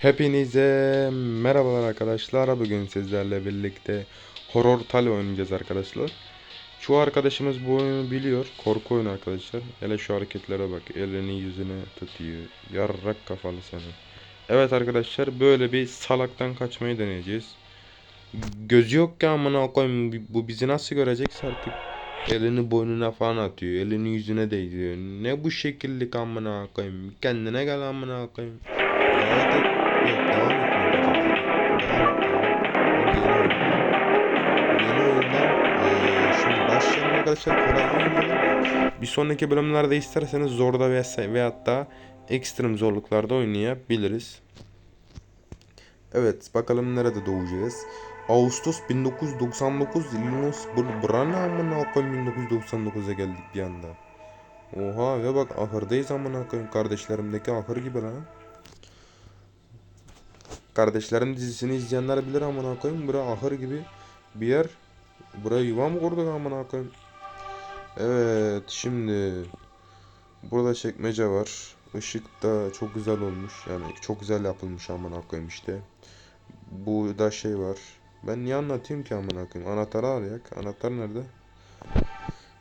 Hepinize merhabalar arkadaşlar. Bugün sizlerle birlikte Horror Tale oynayacağız arkadaşlar. Şu arkadaşımız bu oyunu biliyor. Korku oyunu arkadaşlar. Hele şu hareketlere bak. Elini yüzüne tutuyor. Yarrak kafalı seni. Evet arkadaşlar böyle bir salaktan kaçmayı deneyeceğiz. Gözü yok ki amına koyayım. Bu bizi nasıl görecekse artık. Elini boynuna falan atıyor. Elini yüzüne değdiriyor. Ne bu şekillik amına koyayım. Kendine gel amına koyayım. Oynayalım. Bir sonraki bölümlerde isterseniz zorda veya veyahut da ekstrem zorluklarda oynayabiliriz. Evet bakalım nerede doğacağız. Ağustos 1999 Illinois Brana amına koyayım 1999'a geldik bir anda. Oha ve bak ahırdayız amına koyayım kardeşlerimdeki ahır gibi lan. Kardeşlerim dizisini izleyenler bilir amına koyayım. Bura ahır gibi bir yer. Buraya yuva mı kurduk amına koyayım? Evet şimdi burada çekmece var. Işık da çok güzel olmuş. Yani çok güzel yapılmış amına koyayım işte. Bu da şey var. Ben niye anlatayım ki amına koyayım? Anahtarı arayak. Anahtar nerede?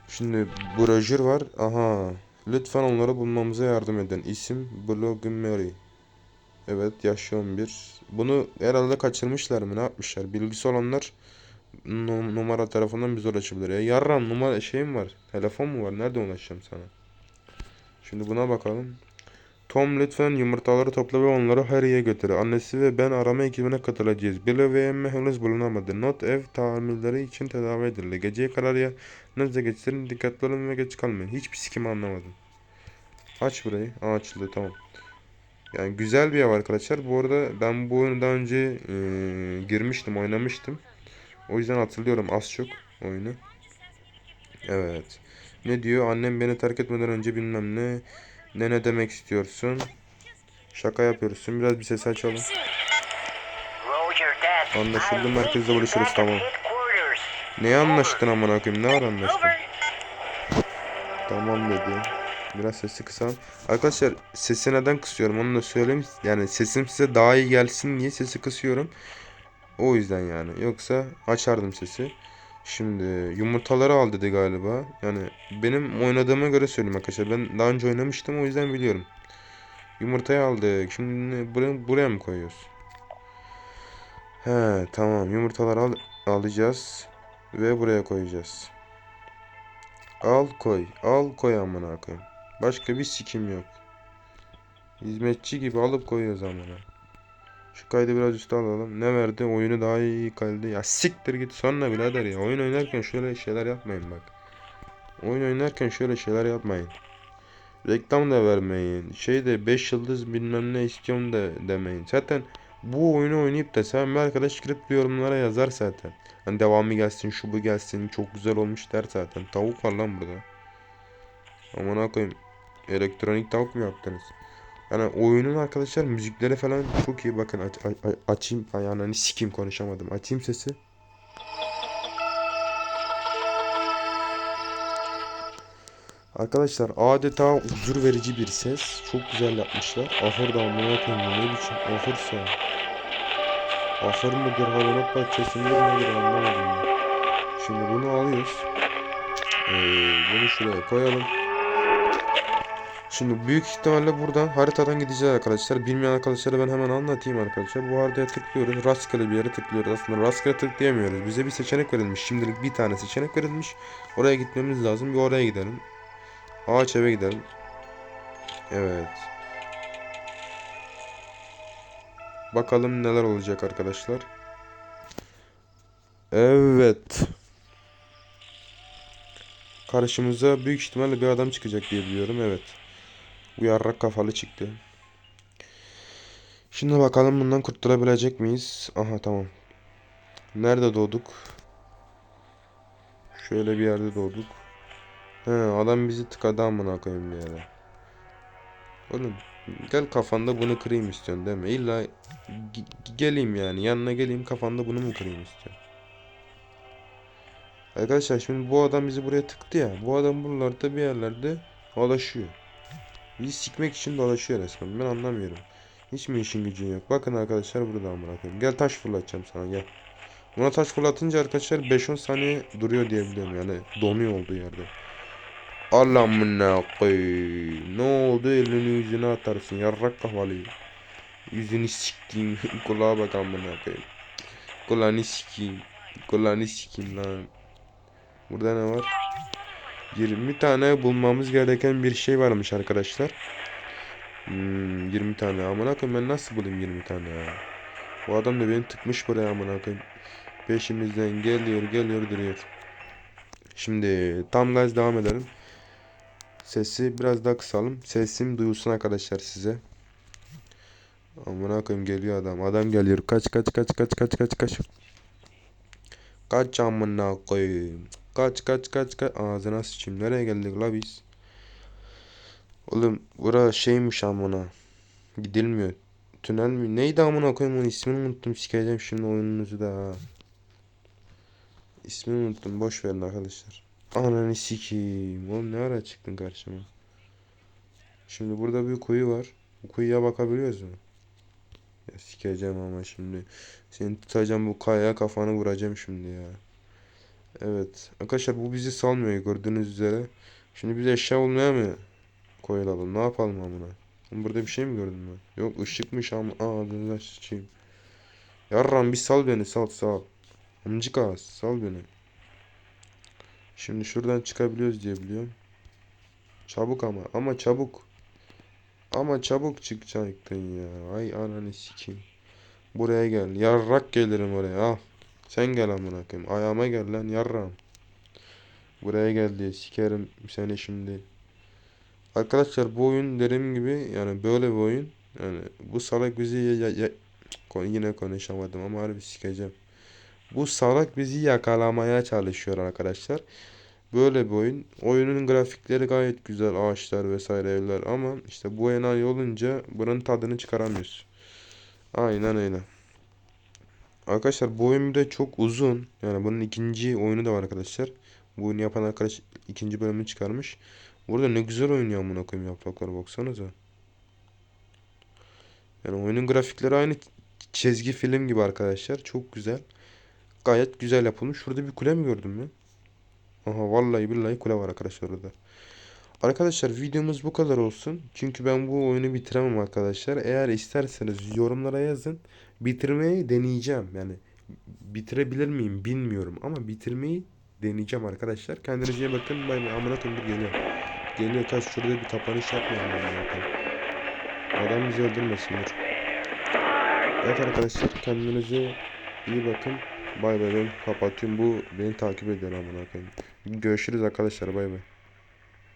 Şimdi brojür var. Aha. Lütfen onları bulmamıza yardım edin. İsim Blogging Mary. Evet yaş 11. Bunu herhalde kaçırmışlar mı ne yapmışlar? Bilgisi olanlar nu- numara tarafından bize ulaşabilir. Ya yarram numara şeyim var. Telefon mu var? Nerede ulaşacağım sana? Şimdi buna bakalım. Tom lütfen yumurtaları topla ve onları Harry'e götür. Annesi ve ben arama ekibine katılacağız. Billy ve Emma henüz bulunamadı. Not ev tamirleri için tedavi edildi. Geceye kadar yanınıza geçirin. Dikkatli olun ve geç kalmayın. Hiçbir sikim anlamadım. Aç burayı. Aa, açıldı tamam. Yani güzel bir ev arkadaşlar. Bu arada ben bu oyunu daha önce e, girmiştim, oynamıştım. O yüzden hatırlıyorum az çok oyunu. Evet. Ne diyor? Annem beni terk etmeden önce bilmem ne. Ne ne demek istiyorsun? Şaka yapıyorsun. Biraz bir ses açalım. Anlaşıldı, merkezde buluşuruz, tamam. Neye anlaştın amına koyayım? Ne anlaştın? Tamam dedi. Biraz sesi kısan. Arkadaşlar sesi neden kısıyorum onu da söyleyeyim. Yani sesim size daha iyi gelsin diye sesi kısıyorum. O yüzden yani. Yoksa açardım sesi. Şimdi yumurtaları al dedi galiba. Yani benim oynadığıma göre söyleyeyim arkadaşlar. Ben daha önce oynamıştım o yüzden biliyorum. Yumurtayı aldık. Şimdi buraya, buraya mı koyuyoruz? He tamam. Yumurtaları al, alacağız. Ve buraya koyacağız. Al koy. Al koy amına koyayım. Başka bir sikim yok. Hizmetçi gibi alıp koyuyoruz amına. Şu kaydı biraz üste alalım. Ne verdi? Oyunu daha iyi kaydı. Ya siktir git sonra birader ya. Oyun oynarken şöyle şeyler yapmayın bak. Oyun oynarken şöyle şeyler yapmayın. Reklam da vermeyin. Şey de 5 yıldız bilmem ne istiyorum da demeyin. Zaten bu oyunu oynayıp da sen bir arkadaş girip yorumlara yazar zaten. Hani devamı gelsin, şu bu gelsin, çok güzel olmuş der zaten. Tavuk var lan burada. Aman koyayım. Elektronik tavuk mu yaptınız? Yani oyunun arkadaşlar müzikleri falan çok iyi. Bakın aç, aç- aç- açayım. Ay ananı sikeyim konuşamadım. Açayım sesi. Arkadaşlar adeta huzur verici bir ses. Çok güzel yapmışlar. Ahır da amına koyayım ne biçim ahırsa. Ahır mıdır hayvanat bahçesi midir nedir anlamadım ben. Şimdi bunu alıyoruz. Ee, bunu şuraya koyalım. Şimdi büyük ihtimalle buradan haritadan gideceğiz arkadaşlar. Bilmeyen arkadaşlara ben hemen anlatayım arkadaşlar. Bu haritaya tıklıyoruz. Rastgele bir yere tıklıyoruz. Aslında rastgele tıklayamıyoruz. Bize bir seçenek verilmiş. Şimdilik bir tane seçenek verilmiş. Oraya gitmemiz lazım. Bir oraya gidelim. Ağaç eve gidelim. Evet. Bakalım neler olacak arkadaşlar. Evet. Karşımıza büyük ihtimalle bir adam çıkacak diye biliyorum. Evet. Bu kafalı çıktı. Şimdi bakalım bundan kurtulabilecek miyiz? Aha tamam. Nerede doğduk? Şöyle bir yerde doğduk. He adam bizi tıkadı amına koyayım bir yere. Oğlum gel kafanda bunu kırayım istiyorsun değil mi? İlla ge- geleyim yani yanına geleyim kafanda bunu mu kırayım istiyorsun? Arkadaşlar şimdi bu adam bizi buraya tıktı ya. Bu adam buralarda bir yerlerde dolaşıyor. Bizi sikmek için dolaşıyor resmen. Ben anlamıyorum. Hiç mi işin gücün yok? Bakın arkadaşlar burada amına koyayım. Gel taş fırlatacağım sana gel. Buna taş fırlatınca arkadaşlar 5-10 saniye duruyor diye biliyorum yani. Donuyor olduğu yerde. Allah amına koyayım. Ne oldu elini yüzüne atarsın yarrak kafalı. Yüzünü sikeyim. Kulağa bak amına koyayım. Kulağını sikeyim. Kulağını sikeyim lan. Burada ne var? 20 tane bulmamız gereken bir şey varmış arkadaşlar. Hmm, 20 tane. Amına koyayım ben nasıl bulayım 20 tane ya? Bu adam da beni tıkmış buraya amına koyayım. Peşimizden geliyor geliyor duruyor. Şimdi tam gaz devam edelim. Sesi biraz daha kısalım. Sesim duyulsun arkadaşlar size. Amına koyayım geliyor adam. Adam geliyor. Kaç kaç kaç kaç kaç kaç kaç. Kaç amına koyayım. Kaç kaç kaç kaç. Ağzına sıçayım. Nereye geldik la biz? Oğlum bura şeymiş amına. Gidilmiyor. Tünel mi? Neydi amına koyayım onun ismini unuttum. Sikeceğim şimdi oyununuzu da. ha. İsmini unuttum. Boş verin arkadaşlar. Ananı sikeyim. Oğlum ne ara çıktın karşıma? Şimdi burada bir kuyu var. Bu kuyuya bakabiliyoruz mu? Ya sikeceğim ama şimdi. Seni tutacağım bu kayaya kafanı vuracağım şimdi ya. Evet. Arkadaşlar bu bizi salmıyor gördüğünüz üzere. Şimdi biz eşya olmaya mı koyulalım? Ne yapalım amına? Burada bir şey mi gördün mü? Yok ışıkmış ama ağzına sıçayım. Yarram bir sal beni sal sal. Amcık ağız sal beni. Şimdi şuradan çıkabiliyoruz diye biliyorum. Çabuk ama ama çabuk. Ama çabuk çıkacaktın ya. Ay ananı sikeyim. Buraya gel. Yarrak gelirim oraya. Al. Sen gel amına koyayım. Ayağıma gel lan yarram. Buraya gel diye sikerim seni şimdi. Arkadaşlar bu oyun dediğim gibi yani böyle bir oyun. Yani bu salak bizi ya, ya- ya- yine konuşamadım ama harbi sikeceğim. Bu salak bizi yakalamaya çalışıyor arkadaşlar. Böyle bir oyun. Oyunun grafikleri gayet güzel. Ağaçlar vesaire evler ama işte bu enayi olunca bunun tadını çıkaramıyoruz. Aynen öyle. Arkadaşlar bu oyun de çok uzun. Yani bunun ikinci oyunu da var arkadaşlar. Bu oyunu yapan arkadaş ikinci bölümünü çıkarmış. Burada ne güzel oynuyor amına koyayım yapraklara baksanıza. Yani oyunun grafikleri aynı çizgi film gibi arkadaşlar. Çok güzel. Gayet güzel yapılmış. Şurada bir kule mi gördüm ben? Aha vallahi billahi kule var arkadaşlar orada. Arkadaşlar videomuz bu kadar olsun. Çünkü ben bu oyunu bitiremem arkadaşlar. Eğer isterseniz yorumlara yazın. Bitirmeyi deneyeceğim. Yani bitirebilir miyim bilmiyorum ama bitirmeyi deneyeceğim arkadaşlar. Kendinize iyi bakın. Bay. Amına koyayım geliyor. Geliyor kaç şurada bir kapanış yapmayalım. Adam bizi öldürmesin dur. Evet arkadaşlar kendinize iyi bakın. Bay bay ben kapatıyorum. Bu beni takip ediyor amına. Görüşürüz arkadaşlar bay bay.